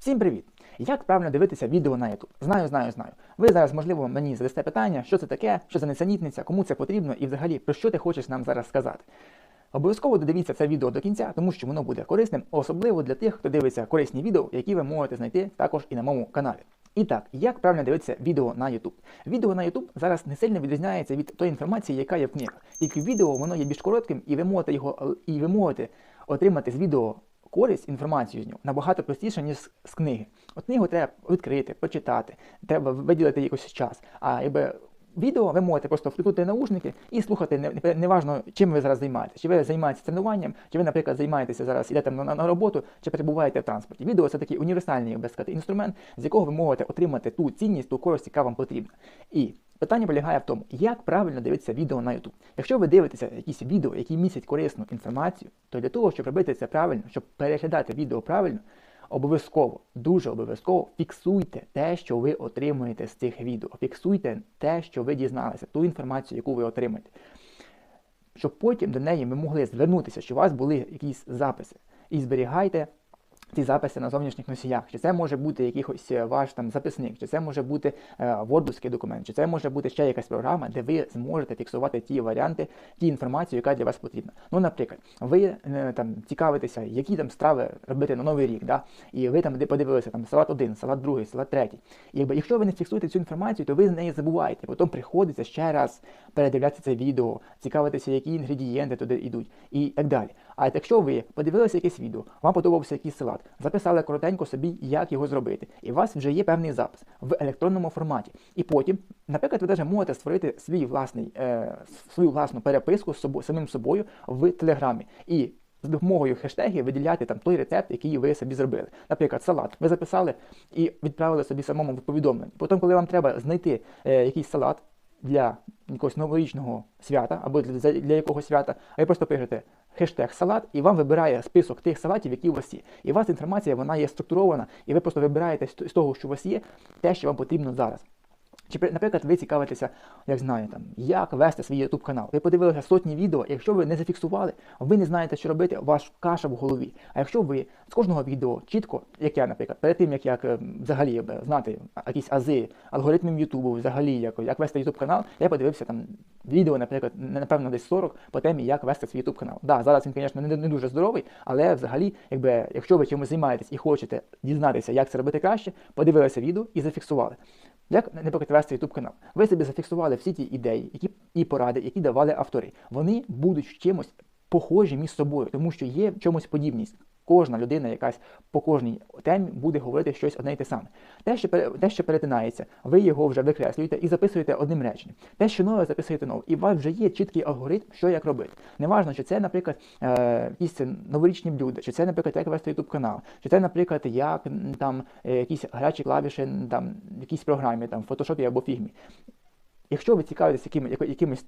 Всім привіт! Як правильно дивитися відео на YouTube? Знаю, знаю, знаю. Ви зараз, можливо, мені задасте питання, що це таке, що за несенітниця, кому це потрібно і взагалі про що ти хочеш нам зараз сказати. Обов'язково додивіться це відео до кінця, тому що воно буде корисним, особливо для тих, хто дивиться корисні відео, які ви можете знайти також і на моєму каналі. І так, як правильно дивитися відео на YouTube? Відео на YouTube зараз не сильно відрізняється від тої інформації, яка є в книгах. Тільки відео воно є більш коротким, і ви можете його і ви можете отримати з відео користь, інформацію з нього набагато простіше, ніж з, книги. От книгу треба відкрити, почитати, треба виділити якийсь час. А якби відео ви можете просто втикнути наушники і слухати, не, не, чим ви зараз займаєтеся. Чи ви займаєтеся тренуванням, чи ви, наприклад, займаєтеся зараз, йдете на, на роботу, чи перебуваєте в транспорті. Відео це такий універсальний як би сказати, інструмент, з якого ви можете отримати ту цінність, ту користь, яка вам потрібна. І Питання полягає в тому, як правильно дивитися відео на YouTube. Якщо ви дивитеся якісь відео, які містять корисну інформацію, то для того, щоб робити це правильно, щоб переглядати відео правильно, обов'язково, дуже обов'язково фіксуйте те, що ви отримуєте з цих відео. Фіксуйте те, що ви дізналися, ту інформацію, яку ви отримаєте. Щоб потім до неї ви могли звернутися, що у вас були якісь записи. І зберігайте ці записи на зовнішніх носіях. Чи це може бути якийсь е, ваш там записник, чи це може бути е, вордовський документ, чи це може бути ще якась програма, де ви зможете фіксувати ті варіанти, ті інформацію, яка для вас потрібна. Ну, наприклад, ви е, там цікавитеся, які там страви робити на новий рік, да? і ви там подивилися там салат один, салат другий, салат третій. І якби якщо ви не фіксуєте цю інформацію, то ви з неї забуваєте. Потім приходиться ще раз передивлятися це відео, цікавитися, які інгредієнти туди йдуть, і так далі. А якщо ви подивилися якесь відео, вам подобався якийсь салат, записали коротенько собі, як його зробити, і у вас вже є певний запис в електронному форматі. І потім, наприклад, ви навіть можете створити свій власний, е, свою власну переписку з собою, самим собою в Телеграмі. І з допомогою хештегів виділяти там той рецепт, який ви собі зробили. Наприклад, салат. Ви записали і відправили собі самому в повідомлення. Потім, коли вам треба знайти е, якийсь салат для якогось новорічного свята або для, для якогось свята, а ви просто пишете хештег салат, і вам вибирає список тих салатів, які у вас є. І у вас інформація вона є структурована, і ви просто вибираєте з того, що у вас є, те, що вам потрібно зараз. Чи, наприклад, ви цікавитеся, як знаю, там, як вести свій YouTube канал. Ви подивилися сотні відео, якщо ви не зафіксували, ви не знаєте, що робити, у вас каша в голові. А якщо ви з кожного відео чітко, як я, наприклад, перед тим, як як ем, взагалі знати якісь ази, алгоритмів YouTube, взагалі, як як вести YouTube канал, я подивився там відео, наприклад, напевно, десь 40 по темі, як вести свій YouTube канал. Да, зараз він, звісно, не, не дуже здоровий, але взагалі, якби, якщо ви чимось займаєтесь і хочете дізнатися, як це робити краще, подивилися відео і зафіксували. Як не вести YouTube канал? Ви собі зафіксували всі ті ідеї, які і поради, які давали автори. Вони будуть чимось похожі між собою, тому що є в чомусь подібність. Кожна людина, якась по кожній темі буде говорити щось одне й те саме. Те, що те, що перетинається, ви його вже викреслюєте і записуєте одним реченням. Те, що нове, записуєте нове. І у вас вже є чіткий алгоритм, що як робити. Неважно, чи це, наприклад, е, якісь новорічні блюда, чи це, наприклад, як вести YouTube канал, чи це, наприклад, як там е, якісь гарячі клавіші там, в якійсь програмі, там, в фотошопі або фігмі. Якщо ви цікавитесь якими, якимось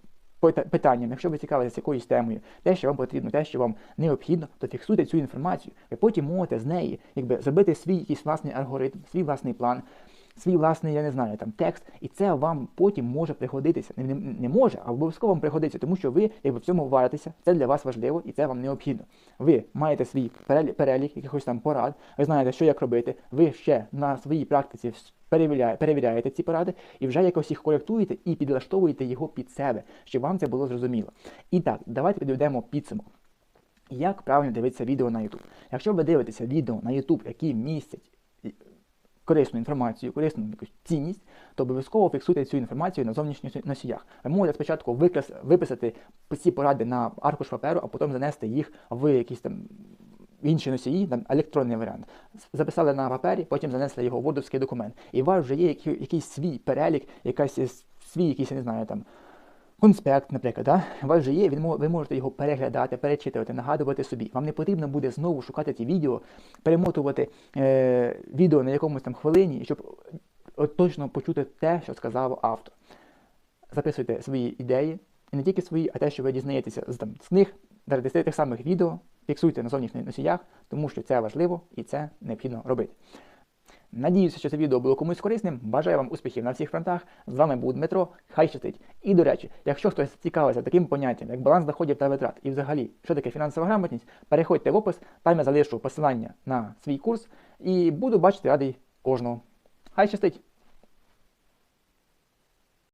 питанням, якщо ви цікавитесь якоюсь темою, те, що вам потрібно, те, що вам необхідно, то фіксуйте цю інформацію. Ви потім можете з неї якби, зробити свій якийсь власний алгоритм, свій власний план, свій власний, я не знаю, там текст, і це вам потім може пригодитися. Не, не, не може, а обов'язково вам пригодиться, тому що ви якби в цьому варитеся, це для вас важливо і це вам необхідно. Ви маєте свій перелік, перелік якихось там порад, ви знаєте, що як робити, ви ще на своїй практиці перевіряєте, перевіряєте ці поради і вже якось їх коректуєте і підлаштовуєте його під себе, щоб вам це було зрозуміло. І так, давайте підведемо підсумок. Як правильно дивитися відео на YouTube? Якщо ви дивитеся відео на YouTube, які містять корисну інформацію, корисну якусь цінність, то обов'язково фіксуйте цю інформацію на зовнішніх носіях. Ви можете спочатку виписати ці поради на аркуш паперу, а потім занести їх в якісь там інші носії, там електронний варіант. Записали на папері, потім занесли його в вордовський документ. І у вас вже є якийсь свій перелік, якась свій якийсь, я не знаю, там. Конспект, наприклад, да? у вас вже є, ви можете його переглядати, перечитувати, нагадувати собі. Вам не потрібно буде знову шукати ці відео, перемотувати е, відео на якомусь там хвилині, щоб точно почути те, що сказав автор. Записуйте свої ідеї, і не тільки свої, а те, що ви дізнаєтеся з, там, з книг, навіть тих самих відео, фіксуйте на зовнішніх носіях, тому що це важливо і це необхідно робити. Надіюся, що це відео було комусь корисним. Бажаю вам успіхів на всіх фронтах. З вами був Дмитро. Хай щастить. І до речі, якщо хтось цікавиться таким поняттям, як баланс доходів та витрат, і взагалі, що таке фінансова грамотність, переходьте в опис, там я залишу посилання на свій курс і буду бачити радий кожного. Хай щастить!